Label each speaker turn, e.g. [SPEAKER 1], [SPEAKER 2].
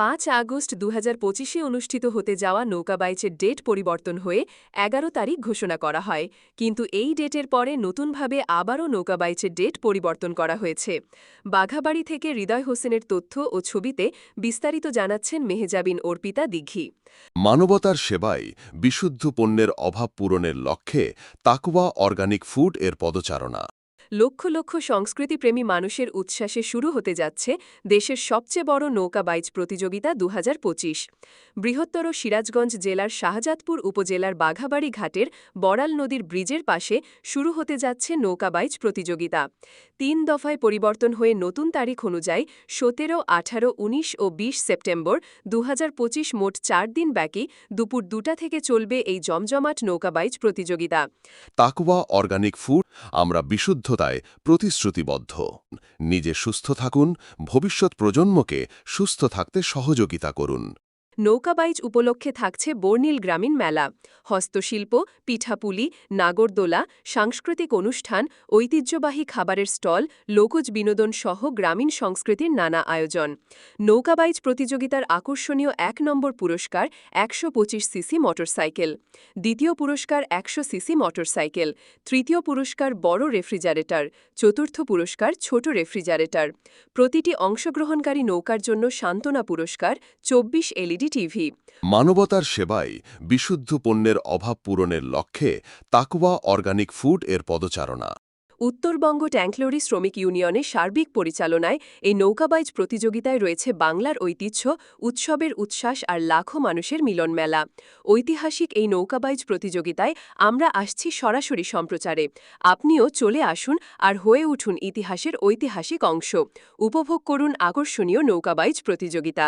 [SPEAKER 1] পাঁচ আগস্ট দু হাজার অনুষ্ঠিত হতে যাওয়া নৌকাবাইচের ডেট পরিবর্তন হয়ে এগারো তারিখ ঘোষণা করা হয়। কিন্তু এই ডেটের পরে নতুনভাবে আবারও নৌকাবাইচের ডেট পরিবর্তন করা হয়েছে। বাঘাবাড়ি থেকে হৃদয় হোসেনের তথ্য ও ছবিতে বিস্তারিত জানাচ্ছেন মেহেজাবিন অর্পিতা দিঘি।
[SPEAKER 2] মানবতার সেবায় বিশুদ্ধ পণ্যের অভাব পূরণের লক্ষ্যে তাকওয়া অর্গানিক ফুড এর পদচারণা।
[SPEAKER 1] লক্ষ লক্ষ সংস্কৃতিপ্রেমী মানুষের উচ্ছ্বাসে শুরু হতে যাচ্ছে দেশের সবচেয়ে বড় নৌকা বাইচ প্রতিযোগিতা দু হাজার পঁচিশ। বৃহত্তর সিরাজগঞ্জ জেলার শাহজাদপুর উপজেলার বাঘাবাড়ি ঘাটের বড়াল নদীর ব্রিজের পাশে শুরু হতে যাচ্ছে নৌকা বাইচ প্রতিযোগিতা। তিন দফায় পরিবর্তন হয়ে নতুন তারিখ অনুযায়ী সতেরো, আঠারো, উনিশ ও ২০ সেপ্টেম্বর দু হাজার পঁচিশ মোট চার দিন ব্যাপী দুপুর দুটা থেকে চলবে এই জমজমাট নৌকা বাইচ প্রতিযোগিতা।
[SPEAKER 2] তাকওয়া অর্গানিক ফুড, আমরা বিশুদ্ধতায় প্রতিশ্রুতিবদ্ধ। নিজে সুস্থ থাকুন ভবিষ্যৎ প্রজন্মকে সুস্থ থাকতে সহযোগিতা করুন।
[SPEAKER 1] নৌকাবাইচ উপলক্ষে থাকছে বর্নিল গ্রামীণ মেলা। হস্তশিল্প, পিঠাপুলি, নাগরদোলা, সাংস্কৃতিক অনুষ্ঠান, ঐতিহ্যবাহী খাবারের স্টল, লোকজ বিনোদন সহ গ্রামীণ সংস্কৃতির নানা আয়োজন। নৌকাবাইচ প্রতিযোগিতার আকর্ষণীয় এক নম্বর পুরস্কার একশো পঁচিশ সিসি মোটরসাইকেল। দ্বিতীয় পুরস্কার একশো সিসি মোটরসাইকেল। তৃতীয় পুরস্কার বড় রেফ্রিজারেটর। চতুর্থ পুরস্কার ছোট রেফ্রিজারেটর। প্রতিটি অংশগ্রহণকারী নৌকার জন্য সান্ত্বনা পুরস্কার, চব্বিশ এলইডি টিভি।
[SPEAKER 2] মানবতার সেবায় বিশুদ্ধ পণ্যের অভাব পূরণের লক্ষ্যে তাকওয়া অর্গানিক ফুড এর পদচারণা।
[SPEAKER 1] উত্তরবঙ্গ ট্যাঙ্কলরি শ্রমিক ইউনিয়নের সার্বিক পরিচালনায় এই নৌকাবাইজ প্রতিযোগিতায় রয়েছে বাংলার ঐতিহ্য উৎসবের উচ্ছ্বাস আর লাখো মানুষের মিলন মেলা। ঐতিহাসিক এই নৌকাবাইজ প্রতিযোগিতায় আমরা আসছি সরাসরি সম্প্রচারে। আপনিও চলে আসুন আর হয়ে উঠুন ইতিহাসের ঐতিহাসিক অংশ। উপভোগ করুন আকর্ষণীয় নৌকাবাইজ প্রতিযোগিতা।